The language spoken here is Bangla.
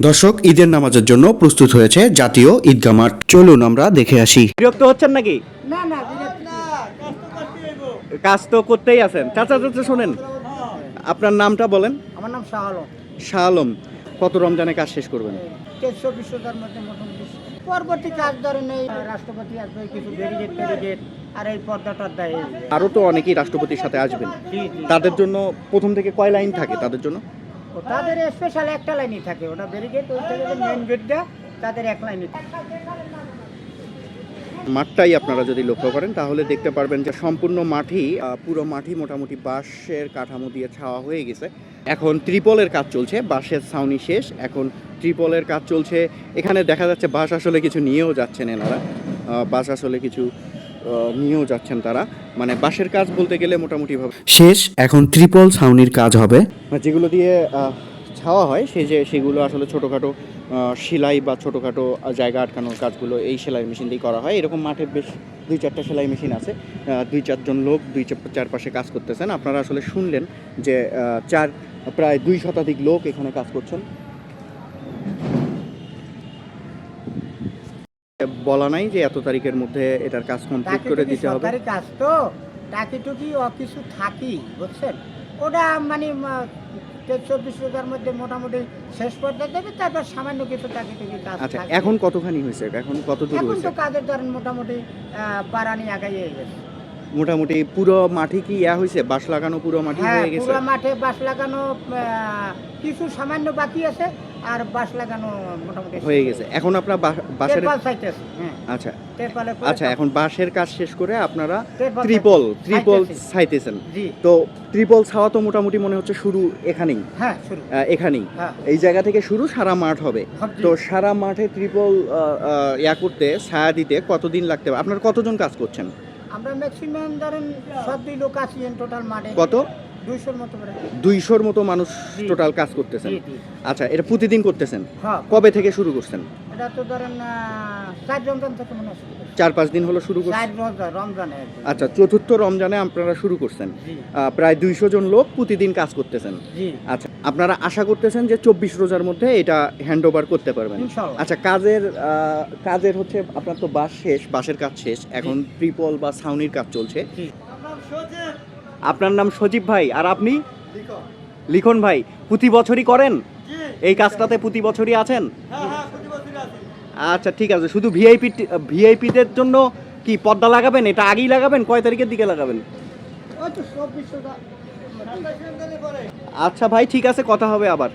দর্শক ঈদের নামাজের জন্য প্রস্তুত হয়েছে জাতীয় ঈদগা মাঠ। চলুন আমরা দেখে আসি। বিরক্ত হচ্ছেন নাকি? না না কাজ তো করতেই আছেন। চাচা চাচা শোনেন। আপনার নামটা বলেন। আমার নাম শাহ আলম। শাহ আলম। কত রমজানে কাজ শেষ করবেন? তেইশশো বিশ্বতার মধ্যে পরবর্তী কাজ ধরেন এই রাষ্ট্রপতি আসবে কিছু আর এই আরও তো অনেকেই রাষ্ট্রপতির সাথে আসবেন। জি জি। তাদের জন্য প্রথম থেকে কয় লাইন থাকে তাদের জন্য? ও তাদের স্পেশাল একটা লাইনই থাকে, ওটা ব্যারিগেড ওই থেকে মেন গেটটা তাদের এক লাইনই থাকে। মাঠটাই আপনারা যদি লক্ষ্য করেন, তাহলে দেখতে পারবেন যে সম্পূর্ণ মাঠই পুরো মাঠই মোটামুটি বাঁশের কাঠামো দিয়ে ছাওয়া হয়ে গেছে। এখন ত্রিপলের কাজ চলছে, বাঁশের ছাউনি শেষ, এখন ত্রিপলের কাজ চলছে। এখানে দেখা যাচ্ছে বাঁশ আসলে কিছু নিয়েও যাচ্ছেন এনারা। বাঁশ আসলে কিছু নিয়েও যাচ্ছেন তারা। মানে বাঁশের কাজ বলতে গেলে মোটামুটি ভাবে শেষ এখন ট্রিপল ছাউনির কাজ হবে। যেগুলো দিয়ে ছাওয়া হয় সেই যে সেগুলো আসলে ছোটোখাটো সেলাই বা ছোটোখাটো জায়গা আটকানোর কাজগুলো এই সেলাই মেশিন দিয়ে করা হয়। এরকম মাঠে বেশ দুই চারটা সেলাই মেশিন আছে। দুই চারজন লোক দুই চার- চারপাশে কাজ করতেছেন। আপনারা আসলে শুনলেন যে চার প্রায় দুই শতাধিক লোক এখানে কাজ করছেন। বলা নাই যে এত তারিখের মধ্যে এটার কাজ কমপ্লিট করে দিতে হবে। সরকারি কাজ তো টাকিটুকি ও কিছু থাকি বুঝছেন? ওটা মানে চব্বিশ হাজার মধ্যে মোটামুটি শেষ পর্দা দেবে তারপর সামান্য কিছু টাকিটুকি কাজ আচ্ছা এখন কতখানি হয়েছে? এখন কত দূর এখন হয়েছে? তো কাজের ধরেন মোটামুটি আহ, বাড়ানি আগাইয়ে গেছে। মোটামুটি পুরো মাঠে কি ইয়া হয়েছে? বাঁশ লাগানো পুরো মাটি হ্যাঁ হয়ে গেছে? পুরো মাঠে বাঁশ লাগানো কিছু সামান্য বাকি আছে আর বাঁশ লাগানো মোটামুটি হয়ে গেছে। এখন আপনার বাঁশের হ্যাঁ। আচ্ছা। আচ্ছা এখন বাঁশের কাজ শেষ করে আপনারা তেরপাল ত্রিপল জি। তো ত্রিপল ছাওয়া তো মোটামুটি মনে হচ্ছে শুরু এখানেই। হ্যাঁ শুরু। এখানেই। হ্যাঁ। এই জায়গা থেকে শুরু সারা মাঠ হবে। তো সারা মাঠে ত্রিপল ইয়া করতে ছায়া দিতে কতদিন লাগতে পারে? আপনার কতজন কাজ করছেন? আমরা ম্যাক্সিমাম ধরেন সব দুই লোক আছি টোটাল মাঠে। কত? দুইশোর মতো মানুষ টোটাল কাজ করতেছেন। আচ্ছা এটা প্রতিদিন করতেছেন? হ্যাঁ। কবে থেকে শুরু করছেন? এটা তো ধরেন চার রমজান থেকে মনে হয় চার পাঁচ দিন হলো শুরু করছেন? রমজানে আচ্ছা চতুর্থ রমজানে আপনারা শুরু করছেন। প্রায় দুইশো জন লোক প্রতিদিন কাজ করতেছেন। আচ্ছা আপনারা আশা করতেছেন যে চব্বিশ রোজার মধ্যে এটা হ্যান্ড ওভার করতে পারবেন? আচ্ছা কাজের কাজের হচ্ছে আপনার তো বাস শেষ বাসের কাজ শেষ। এখন ট্রিপল বা ছাউনির কাজ চলছে। আপনার নাম সজীব ভাই, আর আপনি? লিখন ভাই, প্রতি বছরই করেন? এই কাজটাতে প্রতি বছরই আছেন? আচ্ছা ঠিক আছে, শুধু ভিআইপি ভিআইপিদের জন্য কি পর্দা লাগাবেন? এটা আগেই লাগাবেন? কয় তারিখের দিকে লাগাবেন? আচ্ছা ভাই, ঠিক আছে, কথা হবে আবার।